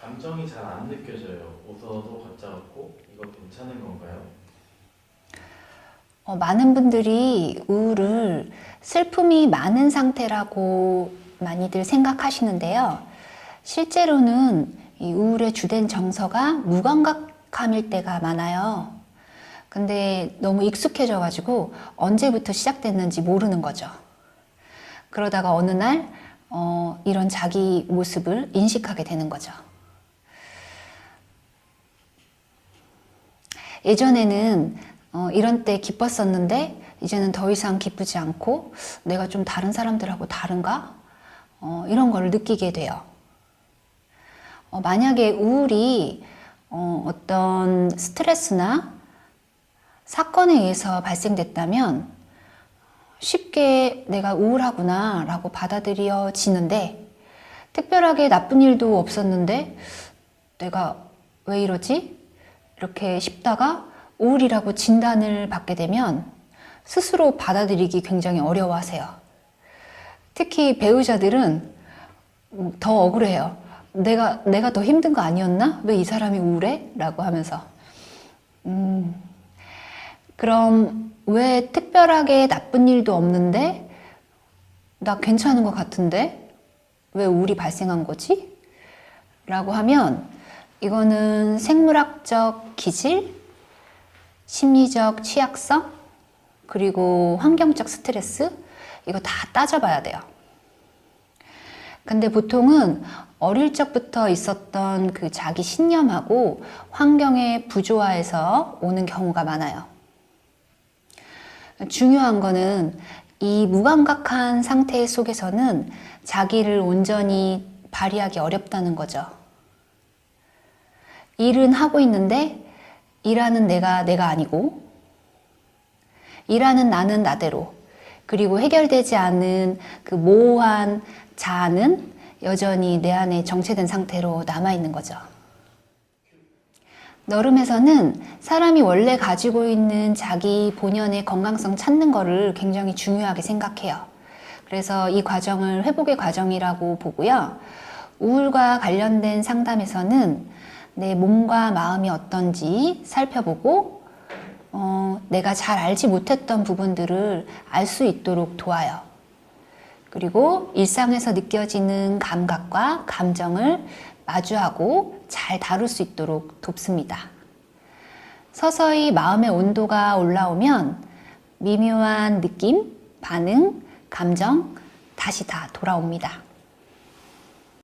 감정이 잘 안 느껴져요. 웃어도 가짜 같고 이거 괜찮은 건가요? 어, 많은 분들이 우울을 슬픔이 많은 상태라고 많이들 생각하시는데요. 실제로는 이 우울의 주된 정서가 무감각함일 때가 많아요. 근데 너무 익숙해져 가지고 언제부터 시작됐는지 모르는 거죠. 그러다가 어느 날, 어, 이런 자기 모습을 인식하게 되는 거죠. 예전에는 어, 이런 때 기뻤었는데 이제는 더 이상 기쁘지 않고 내가 좀 다른 사람들하고 다른가? 어, 이런 걸 느끼게 돼요. 어, 만약에 우울이 어, 어떤 스트레스나 사건에 의해서 발생됐다면 쉽게 내가 우울하구나 라고 받아들여지는데 특별하게 나쁜 일도 없었는데 내가 왜 이러지? 이렇게 싶다가 우울이라고 진단을 받게 되면 스스로 받아들이기 굉장히 어려워하세요. 특히 배우자들은 음, 더 억울해요. 내가, 내가 더 힘든 거 아니었나? 왜 이 사람이 우울해? 라고 하면서. 음, 그럼 왜 특별하게 나쁜 일도 없는데 나 괜찮은 것 같은데 왜 우울이 발생한 거지? 라고 하면 이거는 생물학적 기질, 심리적 취약성, 그리고 환경적 스트레스, 이거 다 따져봐야 돼요. 근데 보통은 어릴 적부터 있었던 그 자기 신념하고 환경의 부조화에서 오는 경우가 많아요. 중요한 거는 이 무감각한 상태 속에서는 자기를 온전히 발휘하기 어렵다는 거죠. 일은 하고 있는데 일하는 내가 내가 아니고 일하는 나는 나대로 그리고 해결되지 않은 그 모호한 자아는 여전히 내 안에 정체된 상태로 남아 있는 거죠. 너름에서는 사람이 원래 가지고 있는 자기 본연의 건강성 찾는 거를 굉장히 중요하게 생각해요. 그래서 이 과정을 회복의 과정이라고 보고요. 우울과 관련된 상담에서는 내 몸과 마음이 어떤지 살펴보고 어, 내가 잘 알지 못했던 부분들을 알 수 있도록 도와요. 그리고 일상에서 느껴지는 감각과 감정을 마주하고 잘 다룰 수 있도록 돕습니다. 서서히 마음의 온도가 올라오면 미묘한 느낌, 반응, 감정 다시 다 돌아옵니다.